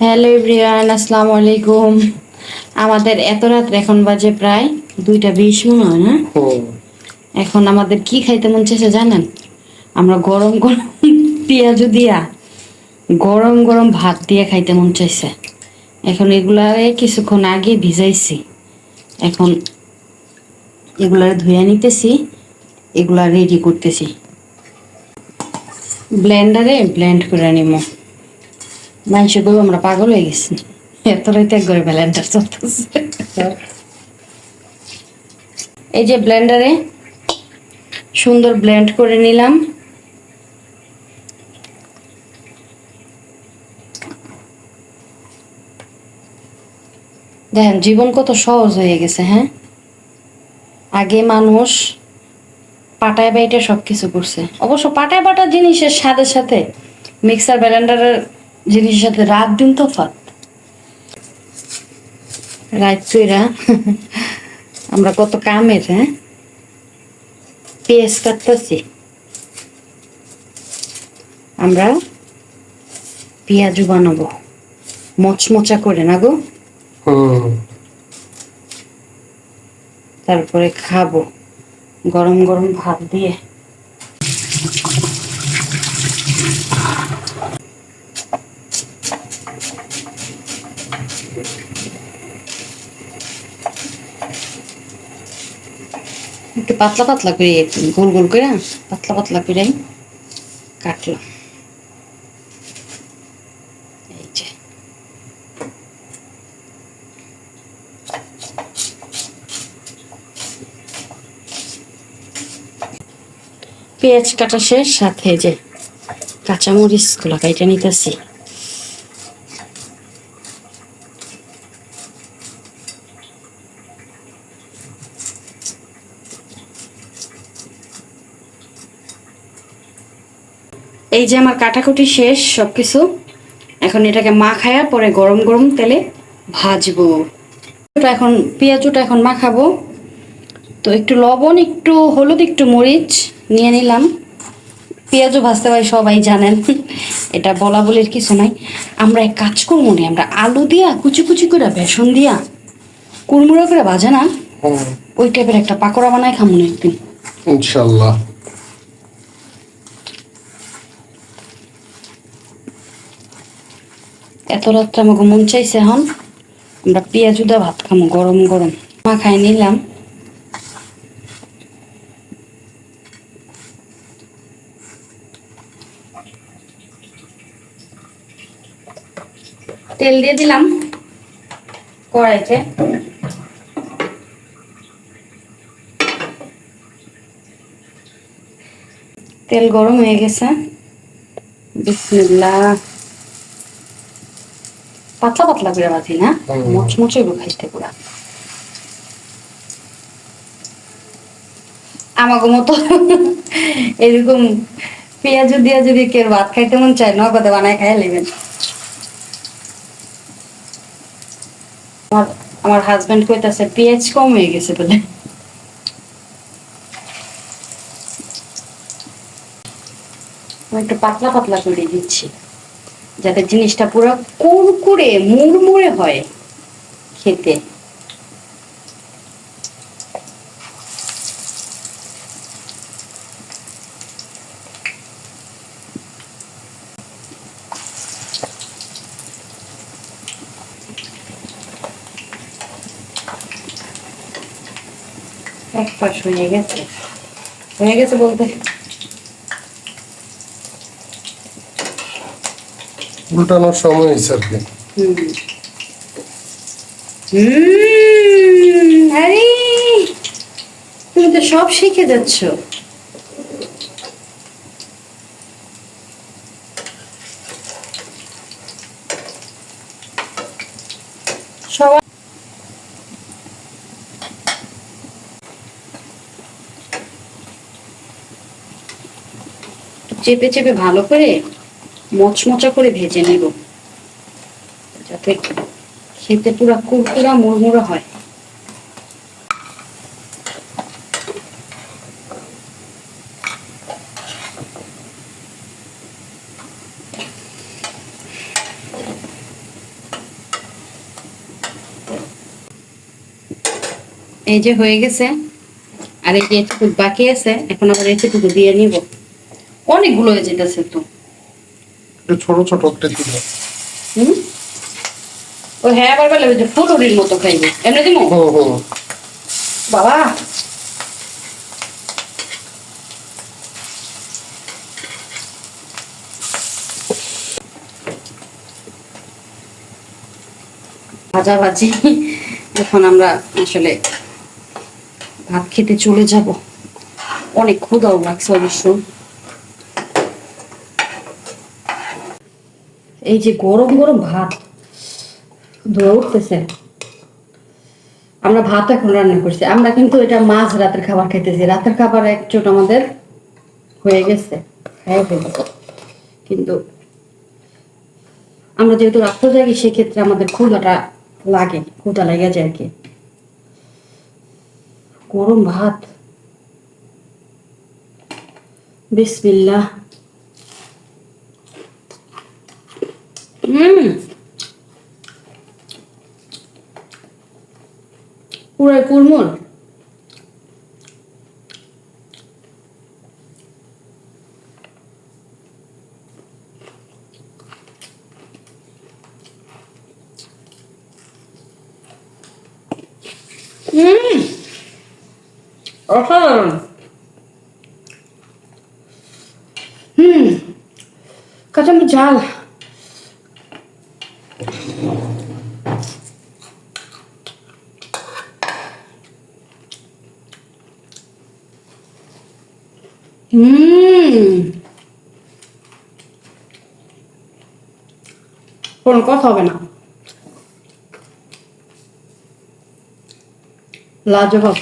Hello everyone আসসালামু আলাইকুম। আমাদের এত রাত এখন বাজে প্রায় দুইটা বিশ মনে হয় না? এখন আমাদের কি খাইতে মন চাইছে জানেন? আমরা গরম গরম পেঁয়াজ দিয়া গরম গরম ভাত দিয়ে খাইতে মন চাইছে। এখন এগুলারে কিছুক্ষণ আগে ভিজাইছি। এখন এগুলারে ধুয়ে নিতেছি এগুলা রেডি করতেছি। ব্লেন্ডারে ব্লেন্ড করে নিমো। মানুষ করব আমরা পাগল হয়ে গেছি। এত রাইতে একবারে ব্লেন্ডার চলতেছে। এই যে ব্লেন্ডারে সুন্দর ব্লেন্ড করে নিলাম। দেখেন, জীবন কত সহজ হয়ে গেছে হ্যাঁ? আগে মানুষ পাটায় বাইটে সব কিছু করছে। অবশ্য পাটায় বাটা জিনিসের সাথে সাথে মিক্সার ব্লেন্ডারের জিনিসের সাথে রাত দিন তফাৎ। রাত কইরা আমরা কত কামের হ্যাঁ? পেঁয়াজ কাটতেছি। আমরা পেঁয়াজু বানাবো। মচমচা করে না গো? তারপরে খাব। গরম গরম ভাত দিয়ে। একটু পাতলা পাতলা করে গোল গোল করে পাতলা পাতলা করে কাটলাম। পেঁয়াজ কাটা শেষ, সাথে যে কাঁচামরিচ কাইটা নিতেছি। এই যে আমার কাটাকুটি শেষ সব কিছু এখন এটাকে মাখায়া পরে গরম গরম তেলে ভাজবো। এখন পেঁয়াজুটা এখন মাখাবো। তো একটু লবণ একটু হলুদ একটু মরিচ নিয়ে নিলাম। পেঁয়াজও ভাজতে পারি সবাই জানেন। এটা বলা বলির কিছু নাই। আমরা এক কাজ করব না আমরা আলু দিয়া কুচি কুচি করে বেসন দিয়া কুড়মুড়ো করে ভাজে না ওই টাইপের একটা পাকোড়া বানায় খামুন একদিন। ইনশাল্লাহ। এত রাত্রে আমাকে মন চাইছে এখন। আমরা পেঁয়াজ উদা ভাত খামো, গরম গরম। মাখাই নিলাম। তেল দিয়ে দিলাম কড়াইতে। তেল গরম হয়ে গেছে। বিসমিল্লাহ। পাতলা পাতলা করে বাজি না। মচমচে খাইতে পুরা। আমাকে মতো এরকম পেঁয়াজ দিয়া যদি কেউ ভাত খাইতে মন চায় নগদে বানায় খাই নেবেন আমার আমার হাজবেন্ড কইতাছে পেঁয়াজ কম হয়ে গেছে বলে। আমি একটু পাতলা পাতলা করে দিচ্ছি। যাতে জিনিসটা পুরো কুরকুরে মুড়মুড়ে হয় খেতে। এক পাশ হয়ে গেছে। হয়ে গেছে বলতে? উল্টানোর সময় হয়েছে আর কি। তুমি তো সব শিখে যাচ্ছ। চেপে চেপে ভালো করে মচমচা করে ভেজে নেব। যাতে খেতে পুরা কুরকুরা মুড়মুড়ো হয়। এই যে হয়ে গেছে, আর এই যে এটুকু বাকি আছে, এখন আবার এটুকু দিয়ে নিব। অনেকগুলো হয়ে যেতেছে তো। একটু ছোট ছোট একটা দিল হুম? ও হ্যাঁ আবার বলে যে ফুলুরির মতো খাইবে। এমনি দিমো হুম হুম বাবা। ভাজা ভাজি। এখন আমরা আসলে ভাত খেতে চলে যাব। অনেক ক্ষুদাও লাগছে অবশ্য। এই যে গরম গরম ভাত। ধোয়া উঠতেছে। আমরা ভাত এখন রান্না করছি। আমরা কিন্তু এটা মাছ রাতের খাবার খাইতেছি। রাতের খাবার এক চোট আমাদের হয়ে গেছে কিন্তু আমরা যেহেতু রাত্রে যাই সেক্ষেত্রে আমাদের ক্ষুদাটা লাগে ক্ষুদা লেগে যায় আর কি। গরম ভাত। বিসমিল্লাহ হুম পুরাই কুলমুল হুম অসাধারণ। হুম কাঁচামরিচ ঝাল। কোনো কথা হবে না। লাজবাব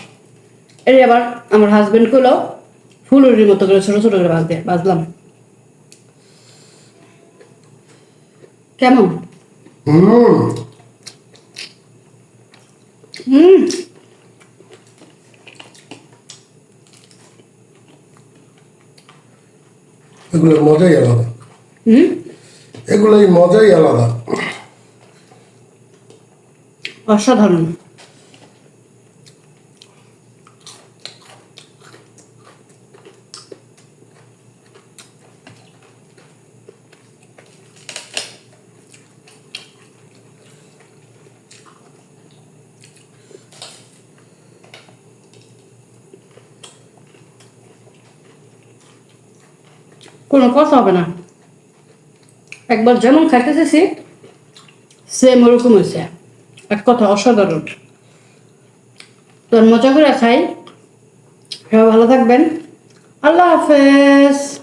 এই আবার আমার হাজবেন্ডগুলো ফুলুরির মতো করে ছোট ছোট করে ভাজতে ভাজলাম কেমন? হুম হুম। এগুলোর মজাই আলাদা। হুম? এগুলোই মজাই আলাদা। অসাধারণ। কোনো কথা হবে না। একবার যেমন খাইতেছি সেম ওরকম হয়েছে। এক কথা অসাধারণ। তোর মজা করে খাই। সবাই ভালো থাকবেন। আল্লাহ হাফেজ।